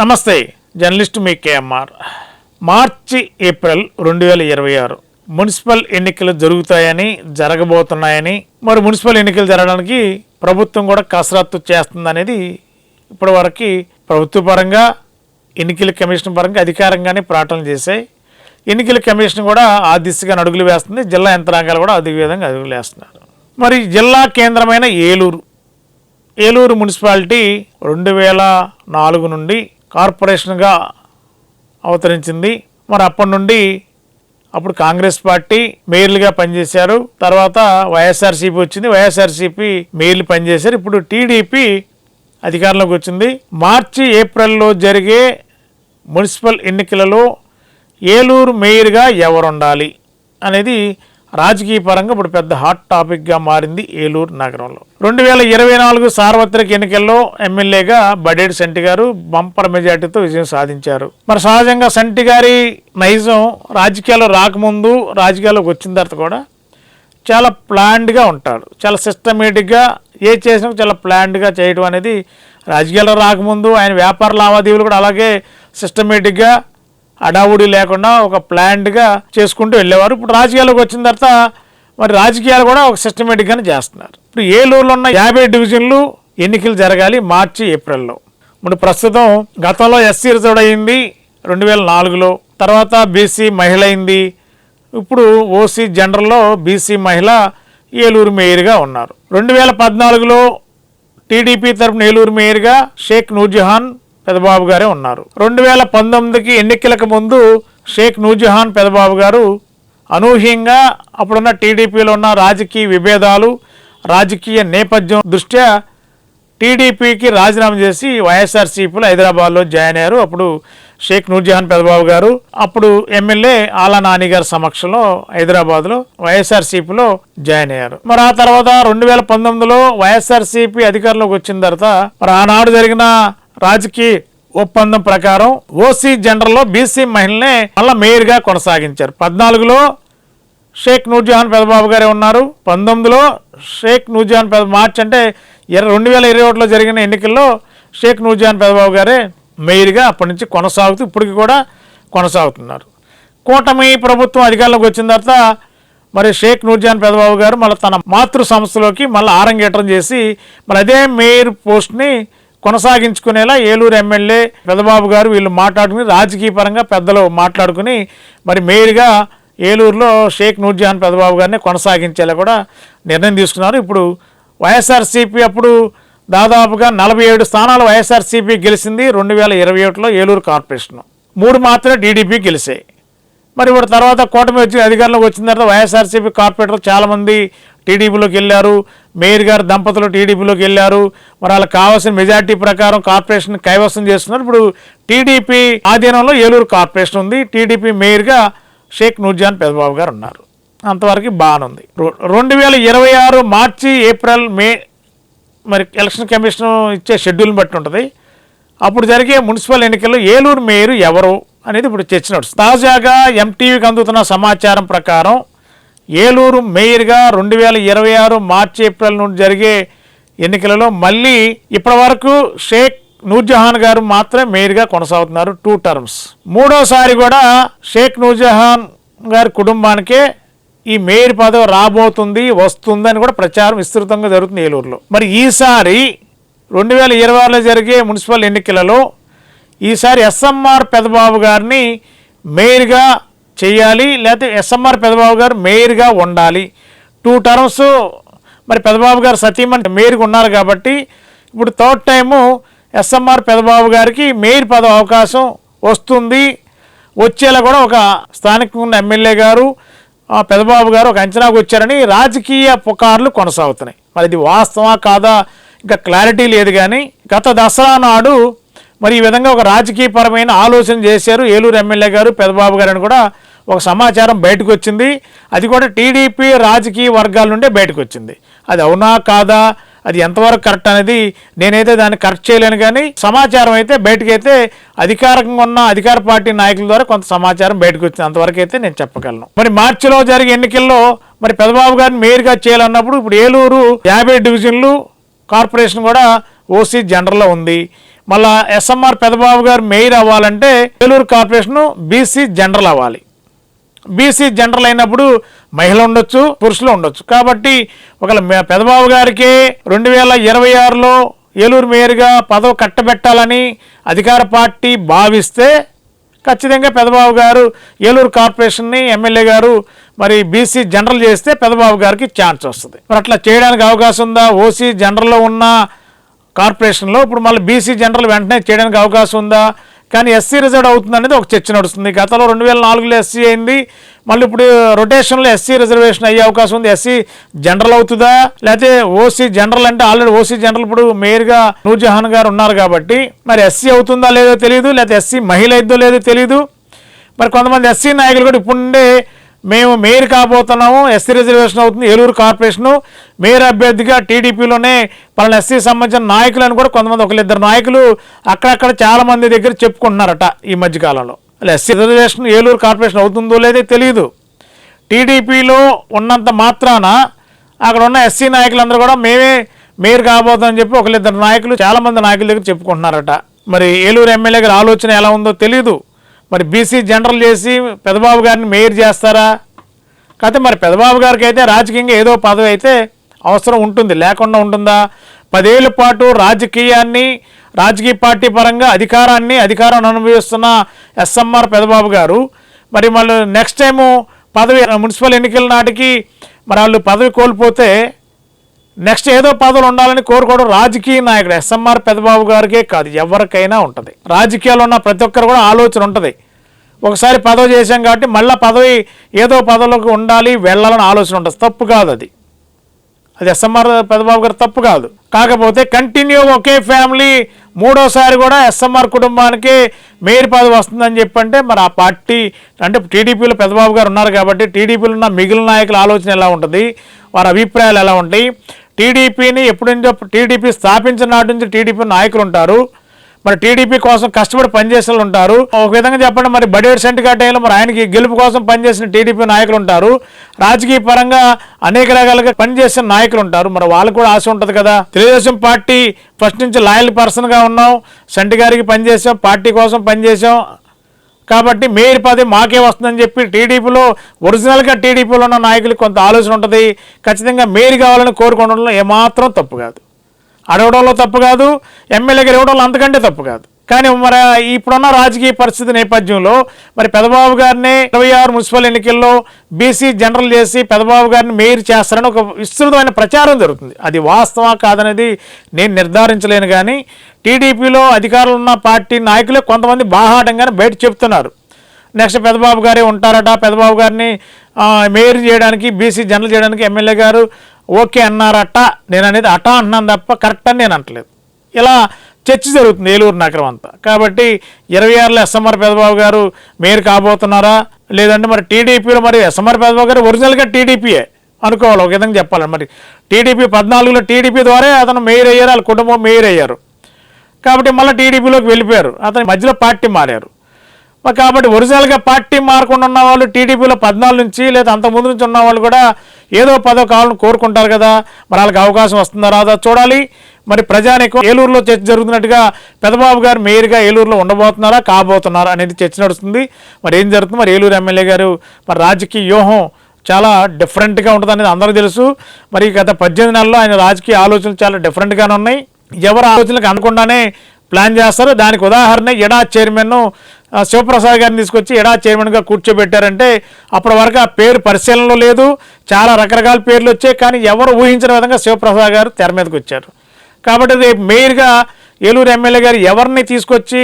నమస్తే జర్నలిస్ట్ మీ KMR. March April రెండు వేల ఇరవై ఆరు. మున్సిపల్ ఎన్నికలు జరుగుతాయని జరగబోతున్నాయని మరి మున్సిపల్ ఎన్నికలు జరగడానికి ప్రభుత్వం కూడా కసరత్తు చేస్తుందనేది ఇప్పటివరకు ప్రభుత్వ పరంగా ఎన్నికల కమిషన్ పరంగా అధికారంగానే ప్రకటనలు చేశాయి. ఎన్నికల కమిషన్ కూడా ఆ దిశగా అడుగులు వేస్తుంది జిల్లా యంత్రాంగాలు కూడా అదే విధంగా అడుగులు వేస్తున్నారు. మరి జిల్లా కేంద్రమైన ఏలూరు. ఏలూరు మున్సిపాలిటీ రెండు వేల నాలుగు నుండి కార్పొరేషన్గా అవతరించింది. మరి అప్పటి నుండి అప్పుడు కాంగ్రెస్ పార్టీ మేయర్లుగా పనిచేశారు. తర్వాత వైఎస్ఆర్సీపీ వచ్చింది. వైఎస్ఆర్సీపీ మేయర్లు పనిచేశారు. ఇప్పుడు టీడీపీ అధికారంలోకి వచ్చింది. మార్చి ఏప్రిల్లో జరిగే మున్సిపల్ ఎన్నికలలో ఏలూరు మేయర్గా ఎవరు ఉండాలి అనేది రాజకీయ పరంగా ఇప్పుడు పెద్ద హాట్ టాపిక్గా మారింది ఏలూరు నగరంలో. రెండు వేల ఇరవై నాలుగు సార్వత్రిక ఎన్నికల్లో ఎమ్మెల్యేగా బడేడు సెంటి గారు బంపర్ మెజార్టీతో విజయం సాధించారు. మరి సహజంగా సెంటి గారి నైజం రాజకీయాల్లో రాకముందు రాజకీయాల్లోకి వచ్చిన తర్వాత కూడా చాలా ప్లాన్డ్గా ఉంటాడు చాలా సిస్టమేటిక్గా ఏ చేసినా చాలా ప్లాన్డ్గా చేయడం అనేది రాజకీయాల్లో రాకముందు ఆయన వ్యాపార లావాదేవీలు కూడా అలాగే సిస్టమేటిక్గా అడావుడి లేకుండా ఒక ప్లాన్డ్గా చేసుకుంటూ వెళ్ళేవారు. ఇప్పుడు రాజకీయాలకు వచ్చిన తర్వాత మరి రాజకీయాలు కూడా ఒక సిస్టమేటిక్గానే చేస్తున్నారు. ఇప్పుడు ఏలూరులో ఉన్న యాభై డివిజన్లు ఎన్నికలు జరగాలి మార్చి ఏప్రిల్లో. ఇప్పుడు ప్రస్తుతం గతంలో ఎస్సీ రిజర్వ్ అయింది రెండు వేల నాలుగులో. తర్వాత బీసీ మహిళ అయింది. ఇప్పుడు ఓసీ జనరల్లో బీసీ మహిళ ఏలూరు మేయర్గా ఉన్నారు. రెండు వేల పద్నాలుగులో టీడీపీ తరపున ఏలూరు మేయర్గా షేక్ నూర్జహాన్ పెదబాబు గారే ఉన్నారు. రెండు వేల పంతొమ్మిదికి ఎన్నికలకు ముందు షేక్ నూర్జహాన్ పెదబాబు గారు అనూహ్యంగా అప్పుడున్న టీడీపీలో ఉన్న రాజకీయ విభేదాలు రాజకీయ నేపథ్యం దృష్ట్యా టీడీపీకి రాజీనామా చేసి వైఎస్ఆర్సీపీలో హైదరాబాద్లో జాయిన్ అయ్యారు. అప్పుడు షేక్ నూర్జహాన్ పెదబాబు గారు అప్పుడు ఎమ్మెల్యే ఆలా నాని గారి సమక్షంలో హైదరాబాద్లో వైఎస్ఆర్సీపీలో జాయిన్ అయ్యారు. మరి ఆ తర్వాత రెండు వేల పంతొమ్మిదిలో వైఎస్ఆర్సీపీ అధికారంలోకి వచ్చిన తర్వాత మరి ఆనాడు జరిగిన రాజకీయ ఒప్పందం ప్రకారం ఓసీ జనరల్లో బీసీ మహిళనే మళ్ళా మేయర్గా కొనసాగించారు. పద్నాలుగులో షేక్ నూర్జహాన్ పెదబాబు గారే ఉన్నారు. పంతొమ్మిదిలో షేక్ నూర్జహాన్ పెద మార్చ్ అంటే రెండు వేల ఇరవై ఒకటిలో జరిగిన ఎన్నికల్లో షేక్ నూర్జహాన్ పెదబాబు గారే మేయర్గా అప్పటి నుంచి కొనసాగుతూ ఇప్పటికి కూడా కొనసాగుతున్నారు. కూటమి ప్రభుత్వం అధికారంలోకి వచ్చిన తర్వాత మరి షేక్ నూర్జాన్ పెదబాబు గారు మళ్ళీ తన మాతృ సంస్థలోకి మళ్ళీ ఆరంగేట్రం చేసి మరి అదే మేయర్ పోస్ట్ని కొనసాగించుకునేలా ఏలూరు ఎమ్మెల్యే పెదబాబు గారు వీళ్ళు మాట్లాడుకుని రాజకీయ పరంగా పెద్దలు మాట్లాడుకుని మరి మేయర్గా ఏలూరులో షేక్ నూర్జహాన్ పెదబాబు గారిని కొనసాగించేలా కూడా నిర్ణయం తీసుకున్నారు. ఇప్పుడు వైఎస్ఆర్సీపీ అప్పుడు దాదాపుగా నలభై ఏడు స్థానాలు వైఎస్ఆర్సీపీ గెలిచింది రెండు వేల ఇరవై ఒకటిలో ఏలూరు కార్పొరేషన్. మూడు మాత్రమే టీడీపీ గెలిచాయి. మరి ఇప్పుడు తర్వాత కూటమి వచ్చి అధికారంలోకి వచ్చిన తర్వాత వైఎస్ఆర్సీపీ కార్పొరేటర్ చాలామంది టీడీపీలోకి వెళ్ళారు. మేయర్ గారు దంపతులు టీడీపీలోకి వెళ్ళారు. మరి వాళ్ళకి కావాల్సిన మెజార్టీ ప్రకారం కార్పొరేషన్ కైవసం చేస్తున్నారు. ఇప్పుడు టీడీపీ ఆధీనంలో ఏలూరు కార్పొరేషన్ ఉంది. టీడీపీ మేయర్గా షేక్ నూర్జాన్ పెదబాబు గారు ఉన్నారు. అంతవరకు బాగానుంది రెండు వేల ఇరవై ఆరు మార్చి ఏప్రిల్ మే మరి ఎలక్షన్ కమిషన్ ఇచ్చే షెడ్యూల్ని బట్టి ఉంటుంది. అప్పుడు జరిగే మున్సిపల్ ఎన్నికల్లో ఏలూరు మేయర్ ఎవరు అనేది ఇప్పుడు చర్చ నడుస్తుంది. తాజాగా ఎంటీవీకి అందుతున్న సమాచారం ప్రకారం ఏలూరు మేయర్గా రెండు వేల ఇరవై ఆరు మార్చి ఏప్రిల్ నుండి జరిగే ఎన్నికలలో మళ్ళీ ఇప్పటి వరకు షేక్ నూర్జహాన్ గారు మాత్రమే మేయర్గా కొనసాగుతున్నారు టూ టర్మ్స్. మూడోసారి కూడా షేక్ నూర్జహాన్ గారి కుటుంబానికే ఈ మేయర్ పదవి రాబోతుంది వస్తుందని కూడా ప్రచారం విస్తృతంగా జరుగుతుంది ఏలూరులో. మరి ఈసారి రెండు వేల ఇరవై ఆరులో జరిగే మున్సిపల్ ఎన్నికలలో ఈసారి ఎస్ఎంఆర్ పెదబాబు గారిని మేయర్గా చేయాలి లేకపోతే ఎస్ఎంఆర్ పెదబాబు గారు మేయర్గా ఉండాలి. టూ టర్మ్స్ మరి పెదబాబు గారు సతీమణి మేయర్గా ఉన్నారు కాబట్టి ఇప్పుడు థర్డ్ టైము ఎస్ఎంఆర్ పెదబాబు గారికి మేయర్ పదవి అవకాశం వస్తుంది. వచ్చేలా కూడా ఒక స్థానికంగా ఉన్న ఎమ్మెల్యే గారు ఆ పెదబాబు గారు ఒక అంచనాకు వచ్చారని రాజకీయ పుకార్లు కొనసాగుతున్నాయి. మరి ఇది వాస్తవా కాదా? ఇంకా క్లారిటీ లేదు కానీ గత దసరా నాడు మరి ఈ విధంగా ఒక రాజకీయపరమైన ఆలోచన చేశారు ఏలూరు ఎమ్మెల్యే గారు పెదబాబు గారు అని కూడా ఒక సమాచారం బయటకు వచ్చింది. అది కూడా టీడీపీ రాజకీయ వర్గాల నుండే బయటకు వచ్చింది. అది అవునా కాదా? అది ఎంతవరకు కరెక్ట్ అనేది నేనైతే దాన్ని కరెక్ట్ చేయలేను కానీ సమాచారం అయితే బయటకైతే అధికారికంగా ఉన్న అధికార పార్టీ నాయకుల ద్వారా కొంత సమాచారం బయటకు వచ్చింది. అంతవరకు అయితే నేను చెప్పగలను. మరి మార్చిలో జరిగే ఎన్నికల్లో మరి పెదబాబు గారిని మేయర్గా చేయాలన్నప్పుడు ఇప్పుడు ఏలూరు యాభై డివిజన్లు కార్పొరేషన్ కూడా ఓసీ జనరల్లో ఉంది. మళ్ళా ఎస్ఎంఆర్ పెదబాబు గారు మేయర్ అవ్వాలంటే ఏలూరు కార్పొరేషన్ బీసీ జనరల్ అవ్వాలి. బీసీ జనరల్ అయినప్పుడు మహిళ ఉండొచ్చు పురుషులు ఉండొచ్చు. కాబట్టి ఒకవేళ పెదబాబు గారికి రెండు వేల ఇరవై ఆరులో ఏలూరు మేయర్గా పదవి కట్టబెట్టాలని అధికార పార్టీ భావిస్తే ఖచ్చితంగా పెదబాబు గారు ఏలూరు కార్పొరేషన్ని ఎమ్మెల్యే గారు మరి బీసీ జనరల్ చేస్తే పెదబాబు గారికి ఛాన్స్ వస్తుంది. మరి అట్లా చేయడానికి అవకాశం ఉందా? ఓసీ జనరల్లో ఉన్న కార్పొరేషన్లో ఇప్పుడు మళ్ళీ బీసీ జనరల్ వెంటనే చేయడానికి అవకాశం ఉందా? కానీ ఎస్సీ రిజర్వ్ అవుతుంది అనేది ఒక చర్చ నడుస్తుంది. గతంలో రెండు వేల నాలుగులో ఎస్సీ అయింది. మళ్ళీ ఇప్పుడు రొటేషన్లో ఎస్సీ రిజర్వేషన్ అయ్యే అవకాశం ఉంది. ఎస్సీ జనరల్ అవుతుందా? లేకపోతే ఓసీ జనరల్ అంటే ఆల్రెడీ ఓసీ జనరల్ ఇప్పుడు మేయర్గా నూర్జహాన్ గారు ఉన్నారు కాబట్టి మరి ఎస్సీ అవుతుందా లేదో తెలియదు లేకపోతే ఎస్సీ మహిళ అయిద్దో లేదో తెలియదు మరి కొంతమంది ఎస్సీ నాయకులు కూడా ఇప్పుడుండే మేము మేయర్ కాబోతున్నాము ఎస్సీ రిజర్వేషన్ అవుతుంది ఏలూరు కార్పొరేషను. మేయర్ అభ్యర్థిగా టీడీపీలోనే పలానా ఎస్సీ సంబంధించిన నాయకులను కూడా కొంతమంది ఒకరిద్దరు నాయకులు అక్కడక్కడ చాలామంది దగ్గర చెప్పుకుంటున్నారట ఈ మధ్యకాలంలో అలా ఎస్సీ రిజర్వేషన్ ఏలూరు కార్పొరేషన్ అవుతుందో లేదో తెలియదు టీడీపీలో ఉన్నంత మాత్రాన అక్కడ ఉన్న ఎస్సీ నాయకులందరూ కూడా మేమే మేయర్ కాబోతామని చెప్పి ఒకరిద్దరు నాయకులు చాలామంది నాయకుల దగ్గర చెప్పుకుంటున్నారట. మరి ఏలూరు ఎమ్మెల్యే గారి ఆలోచన ఎలా ఉందో తెలియదు మరి బీసీ జనరల్ చేసి పెదబాబు గారిని మేయర్ చేస్తారా? కాకపోతే మరి పెదబాబు గారికి అయితే రాజకీయంగా ఏదో పదవి అయితే అవసరం ఉంటుంది లేకుండా ఉంటుందా? పదేళ్ళ పాటు రాజకీయాన్ని రాజకీయ పార్టీ పరంగా అధికారాన్ని అధికారాన్ని అనుభవిస్తున్న ఎస్ఎంఆర్ పెదబాబు గారు. మరి మళ్ళీ నెక్స్ట్ టైము పదవి మున్సిపల్ ఎన్నికల నాటికి మరి వాళ్ళు పదవి కోల్పోతే నెక్స్ట్ ఏదో పదవులు ఉండాలని కోరుకోవడం రాజకీయ నాయకుడు ఎస్ఎంఆర్ పెద్దబాబు గారికే కాదు ఎవరికైనా ఉంటుంది. రాజకీయాల్లో ఉన్న ప్రతి ఒక్కరు కూడా ఆలోచన ఉంటుంది. ఒకసారి పదవి చేశాం కాబట్టి మళ్ళీ పదవి ఏదో పదవిలోకి ఉండాలి వెళ్ళాలని ఆలోచన ఉంటుంది. తప్పు కాదు అది. అది ఎస్ఎంఆర్ పెదబాబు గారు తప్పు కాదు. కాకపోతే కంటిన్యూ ఒకే ఫ్యామిలీ మూడోసారి కూడా ఎస్ఎంఆర్ కుటుంబానికి మేయర్ పదవి వస్తుందని చెప్పంటే మరి ఆ పార్టీ అంటే టీడీపీలో పెద్దబాబు గారు ఉన్నారు కాబట్టి టీడీపీలో ఉన్న మిగిలిన నాయకుల ఆలోచన ఎలా ఉంటుంది? వారి అభిప్రాయాలు ఎలా ఉంటాయి? టీడీపీని ఎప్పటి నుంచో టీడీపీ స్థాపించిన నాటి నుంచి టీడీపీ నాయకులు ఉంటారు మరి టీడీపీ కోసం కష్టపడి పనిచేసే వాళ్ళు ఉంటారు. ఒక విధంగా చెప్పండి మరి బడేడు సెంటిగా టైంలో మరి ఆయనకి గెలుపు కోసం పనిచేసిన టీడీపీ నాయకులు ఉంటారు. రాజకీయ పరంగా అనేక రకాలుగా పనిచేసిన నాయకులు ఉంటారు. మరి వాళ్ళకు కూడా ఆశ ఉంటుంది కదా. తెలుగుదేశం పార్టీ ఫస్ట్ నుంచి లాయల్ పర్సన్గా ఉన్నాం. సంటి గారికి పనిచేసాం పార్టీ కోసం పనిచేసాం కాబట్టి మేయర్ పది మాకే వస్తుందని చెప్పి టీడీపీలో ఒరిజినల్గా టీడీపీలో ఉన్న నాయకులకు కొంత ఆలోచన ఉంటుంది. ఖచ్చితంగా మేయర్ కావాలని కోరుకోవడంలో ఏమాత్రం తప్పు కాదు. అడగడంలో తప్పు కాదు ఎమ్మెల్యేగా ఇవ్వడంలో అంతకంటే తప్పు కాదు. కానీ మరి ఇప్పుడున్న రాజకీయ పరిస్థితి నేపథ్యంలో మరి పెదబాబు గారిని ఇరవై ఆరు మున్సిపల్ ఎన్నికల్లో బీసీ జనరల్ చేసి పెదబాబు గారిని మేయర్ చేస్తారని ఒక విస్తృతమైన ప్రచారం జరుగుతుంది. అది వాస్తవా కాదనేది నేను నిర్ధారించలేను కానీ టీడీపీలో అధికారులు ఉన్న పార్టీ నాయకులే కొంతమంది బాహాటంగానే బయట చెప్తున్నారు నెక్స్ట్ పెదబాబు గారే ఉంటారట. పెదబాబు గారిని మేయర్ చేయడానికి బీసీ జనరల్ చేయడానికి ఎమ్మెల్యే గారు ఓకే అన్నారట. నేను అనేది అట అంటున్నాను తప్ప కరెక్ట్ అని నేను అంటలేదు. ఇలా చర్చ జరుగుతుంది ఏలూరు నగరం అంతా. కాబట్టి ఇరవై ఆరులో ఎస్ఎంఆర్ పెదబాబు గారు మేయర్ కాబోతున్నారా? లేదంటే మరి టీడీపీలో మరి ఎస్ఎంఆర్ పెదబాబు గారు ఒరిజినల్గా టీడీపీయే అనుకోవాలి. ఒక విధంగా చెప్పాలి మరి టీడీపీ పద్నాలుగులో టీడీపీ ద్వారా అతను మేయర్ అయ్యారు. వాళ్ళ కుటుంబం మేయర్ అయ్యారు. కాబట్టి మళ్ళీ టీడీపీలోకి వెళ్ళిపోయారు. అతని మధ్యలో పార్టీ మారారు. కాబట్టి ఒరిజినల్గా పార్టీ మారకుండా ఉన్న వాళ్ళు టీడీపీలో పద్నాలుగు నుంచి లేదా అంతకుముందు నుంచి ఉన్న వాళ్ళు కూడా ఏదో పదో కావాలని కోరుకుంటారు కదా. మరి వాళ్ళకి అవకాశం వస్తుందా రాదా చూడాలి. మరి ప్రజానికం ఏలూరులో చర్చ జరుగుతున్నట్టుగా పెదబాబు గారు మేయర్గా ఏలూరులో ఉండబోతున్నారా కాబోతున్నారా అనేది చర్చ నడుస్తుంది. మరి ఏం జరుగుతుంది? మరి ఏలూరు ఎమ్మెల్యే గారు మరి రాజకీయ వ్యూహం చాలా డిఫరెంట్గా ఉంటుంది అనేది అందరికీ తెలుసు. మరి గత పద్దెనిమిది నెలల్లో ఆయన రాజకీయ ఆలోచనలు చాలా డిఫరెంట్గానే ఉన్నాయి. ఎవరి ఆలోచనలకు అనుకుండానే ప్లాన్ చేస్తారు. దానికి ఉదాహరణ ఎడా చైర్మన్ శివప్రసాద్ గారిని తీసుకొచ్చి ఎడా చైర్మన్గా కూర్చోబెట్టారంటే అప్పటి వరకు ఆ పేరు పరిశీలనలో లేదు. చాలా రకరకాల పేర్లు వచ్చాయి. కానీ ఎవరు ఊహించిన విధంగా శివప్రసాద్ గారు తెర మీదకి వచ్చారు. కాబట్టి రేపు మేయర్గా ఏలూరు ఎమ్మెల్యే గారు ఎవరిని తీసుకొచ్చి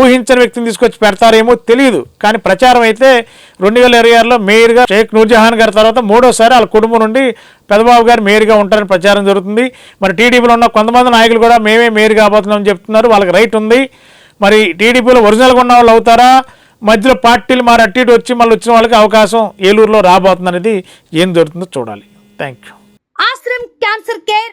ఊహించని వ్యక్తిని తీసుకొచ్చి పెడతారేమో తెలియదు కానీ ప్రచారం అయితే రెండు వేల ఇరవై ఆరులో మేయర్గా షేక్ నూర్జహాన్ గారి తర్వాత మూడోసారి వాళ్ళ కుటుంబం నుండి పెదబాబు గారు మేయర్గా ఉంటారని ప్రచారం జరుగుతుంది. మరి టీడీపీలో ఉన్న కొంతమంది నాయకులు కూడా మేమే మేయర్ కాబోతున్నామని చెప్తున్నారు. వాళ్ళకి రైట్ ఉంది. మరి టీడీపీలో ఒరిజినల్గా ఉన్న వాళ్ళు అవుతారా? మధ్యలో పార్టీలు మరి అట్టి ఇటు వచ్చి మళ్ళీ వచ్చిన వాళ్ళకి అవకాశం ఏలూరులో రాబోతుంది అనేది ఏం జరుగుతుందో చూడాలి. Thank you Ashram cancer care